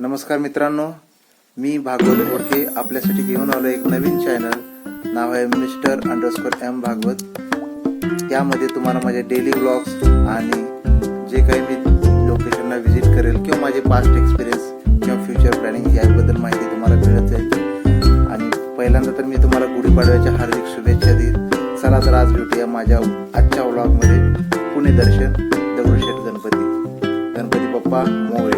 नमस्कार मित्रांनो मी भागवत ओळखे आपल्यासाठी घेऊन आलो एक नवीन चॅनल नाव आहे मिस्टर अंडरस्कोर एम भागवत. त्यामध्ये तुम्हाला माझे डेली ब्लॉग्स आणि जे काही मी लोकेशनला व्हिजिट करेल किंवा माझे पास्ट एक्सपिरियन्स किंवा फ्युचर प्लॅनिंग याबद्दल माहिती तुम्हाला मिळत जाईल. आणि पहिल्यांदा तर मी तुम्हाला गुढीपाडव्याच्या हार्दिक शुभेच्छा देईल चला तर आज भेटूया माझ्या आजच्या व्लॉगमध्ये पुणे दर्शन दगडूशेठ गणपती. गणपती बाप्पा मोळे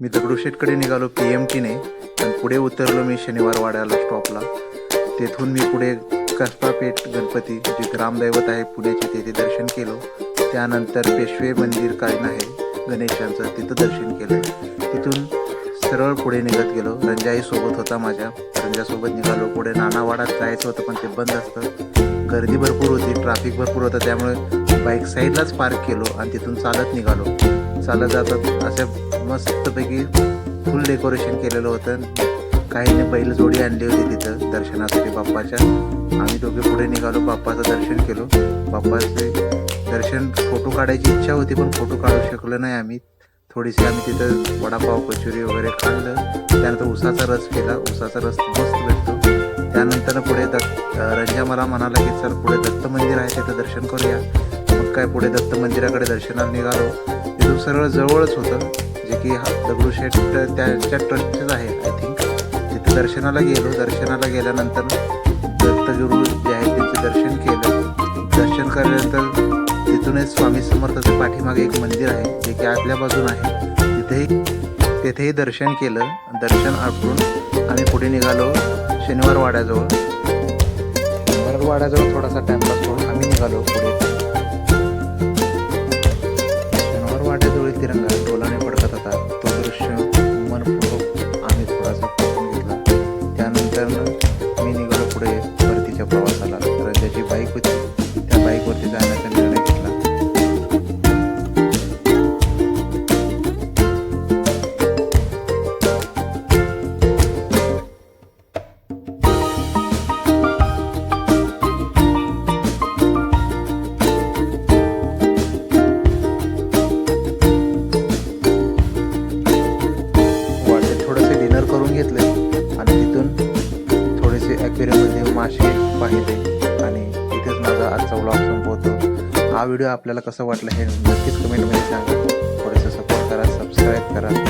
मी दगडूशेठकडे निघालो पी एम टीने आणि पुढे उतरलो मी शनिवार वाड्याला स्टॉपला. तेथून मी पुढे कसबापेठ गणपती जे रामदैवत आहे पुण्याचे तेथे दर्शन केलं. त्यानंतर पेशवे मंदिर काय आहे गणेशांचं तिथं दर्शन केलं. तिथून सरळ पुढे निघत गेलो. रंजाई सोबत होता माझ्या. रंजासोबत निघालो पुढे. नानावाडात जायचं होतं पण ते बंद असतं. गर्दी भरपूर होती ट्रॅफिक भरपूर होतं त्यामुळे बाईक साईडलाच पार्क केलो आणि तिथून चालत निघालो. चालत जातात असे मस्तपैकी फुल डेकोरेशन केलेलं होतं. काहीने बैलजोडी आणली होती तिथं दर्शनासाठी बाप्पाच्या. आम्ही दोघे पुढे निघालो बाप्पाचं दर्शन केलो. बाप्पाचे दर्शन फोटो काढायची इच्छा होती पण फोटो काढू शकलो नाही आम्ही. थोडीशी आम्ही तिथं वडापाव कचोरी वगैरे खाल्लं. त्यानंतर उसाचा रस केला. उसाचा रस मस्त भेटतो. त्यानंतर पुढे दत्त रंजा मला म्हणाला की चल पुढे दत्त मंदिर आहे तिथं दर्शन करूया. मग काय पुढे दत्त मंदिराकडे दर्शनाला निघालो. तिथून सरळ जवळच होतं. जे की हा दगडूशेठ त्याच्या ट्रस्टच आहे आय थिंक तिथे दर्शनाला गेलो. दर्शनाला गेल्यानंतर दत्तगुरू जे आहेत त्यांचे दर्शन केलं. दर्शन केल्यानंतर तिथूनच स्वामी समर्थाच्या पाठीमागे एक मंदिर आहे जे की आतल्या बाजून आहे. तिथेही तेथेही दर्शन केलं. दर्शन आटून आम्ही पुढे निघालो शनिवार वाड्याजवळ शनिवार वाड्याजवळ थोडासा टाइमपास करून आम्ही निघालो पुढे. पुढे परतीच्या प्रवासाला त्याची बाईक होती. त्या बाईकवरती जाण्याचा निर्णय घेतला. थोडंसं डिनर करून घेतलं तिथून ॲक्वेरियममध्ये मासे पाहिले आणि इथेच माझा आजचा व्लॉग संपवतो. हा व्हिडिओ आपल्याला कसं वाटला हे नक्कीच कमेंटमध्ये सांगा. थोडंसं सपोर्ट करा सबस्क्राईब करा.